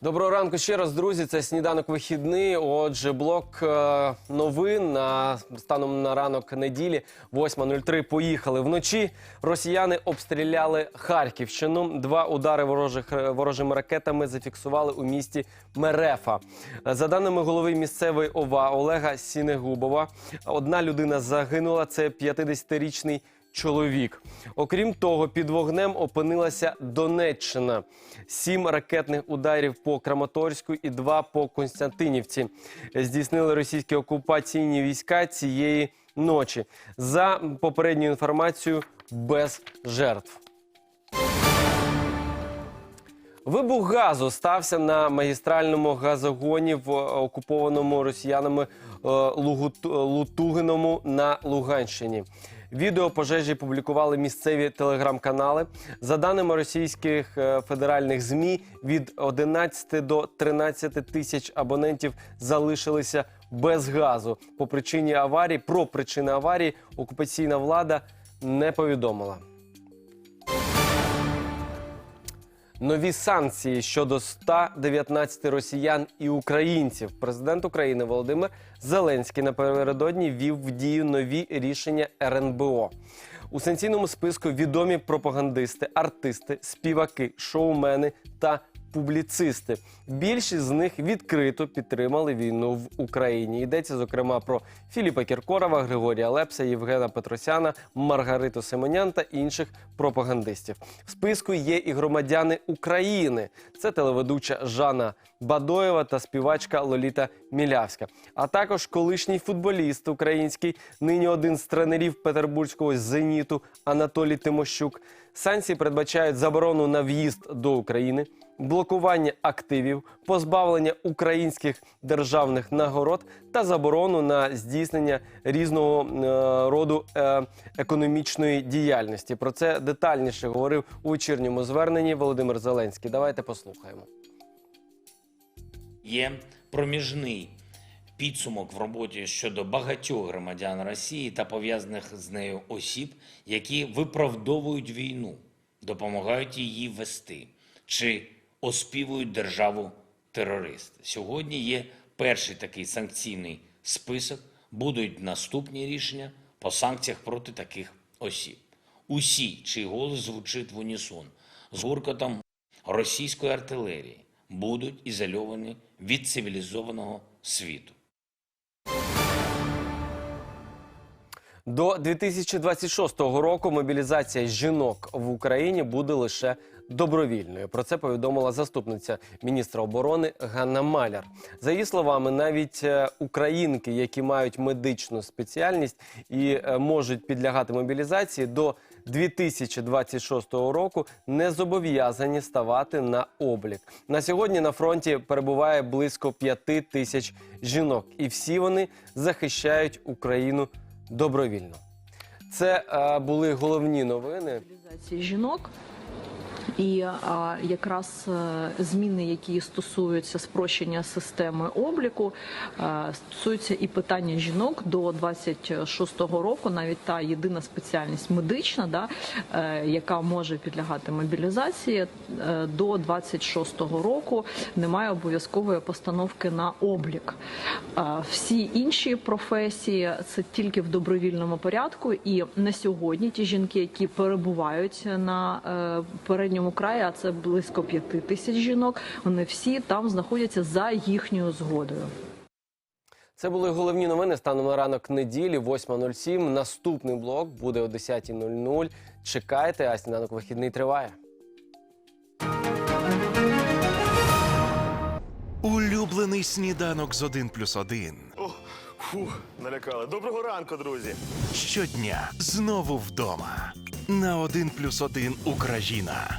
Доброго ранку ще раз, друзі. Це сніданок вихідний. Отже, блок е, новин на станом на ранок неділі, 8.03. Поїхали вночі. Росіяни обстріляли Харківщину. Два удари ворожих е, ворожими ракетами зафіксували у місті Мерефа. За даними голови місцевої ОВА Олега Сінегубова, одна людина загинула. Це 50-річний чоловік. Окрім того, під вогнем опинилася Донеччина. Сім ракетних ударів по Краматорську і два по Константинівці. Здійснили російські окупаційні війська цієї ночі. За попередньою інформацією, без жертв. Вибух газу стався на магістральному газогоні в е, окупованому росіянами е, Лутугиному на Луганщині. Відео пожежі публікували місцеві телеграм-канали. За даними російських е, федеральних змі, від 11 до 13 тисяч абонентів залишилися без газу. По причині аварії про причини аварії окупаційна влада не повідомила. Нові санкції щодо 119 росіян і українців. Президент України Володимир Зеленський напередодні ввів в дію нові рішення РНБО. У санкційному списку відомі пропагандисти, артисти, співаки, шоумени та публіцисти. Більшість з них відкрито підтримали війну в Україні. Йдеться зокрема про Філіпа Кіркорова, Григорія Лепса, Євгена Петросяна, Маргариту Семенян та інших пропагандистів. В списку є і громадяни України. Це телеведуча Жанна Бадоєва та співачка Лоліта Мілявська, а також колишній футболіст український, нині один з тренерів петербурзького зеніту Анатолій Тимощук. Санкції передбачають заборону на в'їзд до України, блокування активів, позбавлення українських державних нагород та заборону на здійснення різного е, роду е, економічної діяльності. Про це детальніше говорив у вечірньому зверненні Володимир Зеленський. Давайте послухаємо. є проміжний підсумок в роботі щодо багатьох громадян Росії та пов'язаних з нею осіб, які виправдовують війну, допомагають її вести чи оспівують державу терорист. Сьогодні є перший такий санкційний список. Будуть наступні рішення по санкціях проти таких осіб. Усі, чий голос звучить в унісон з гуркотом російської артилерії, будуть ізольовані від цивілізованого світу. До 2026 року мобілізація жінок в Україні буде лише добровільною. Про це повідомила заступниця міністра оборони Ганна Маляр. За її словами, навіть е, українки, які мають медичну спеціальність і е, можуть підлягати мобілізації, до 2026 року не зобов'язані ставати на облік. На сьогодні на фронті перебуває близько 5 тисяч жінок, і всі вони захищають Україну добровільно. Це е, були головні новини. жінок. І а, якраз е, зміни, які стосуються спрощення системи обліку, е, стосуються і питання жінок до 26-го року, навіть та єдина спеціальність медична, да, е, яка може підлягати мобілізації, е, до 26-го року немає обов'язкової постановки на облік. Е, Всі інші професії це тільки в добровільному порядку. І на сьогодні ті жінки, які перебувають на е, передньому краї, а це близько п'яти тисяч жінок, вони всі там знаходяться за їхньою згодою. Це були головні новини станом на ранок неділі, 8.07. Наступний блок буде о 10.00. Чекайте, а сніданок вихідний триває. Улюблений сніданок з 1 плюс 1. О, фух, налякали. Доброго ранку, друзі. Щодня знову вдома. На 1 плюс 1 Україна.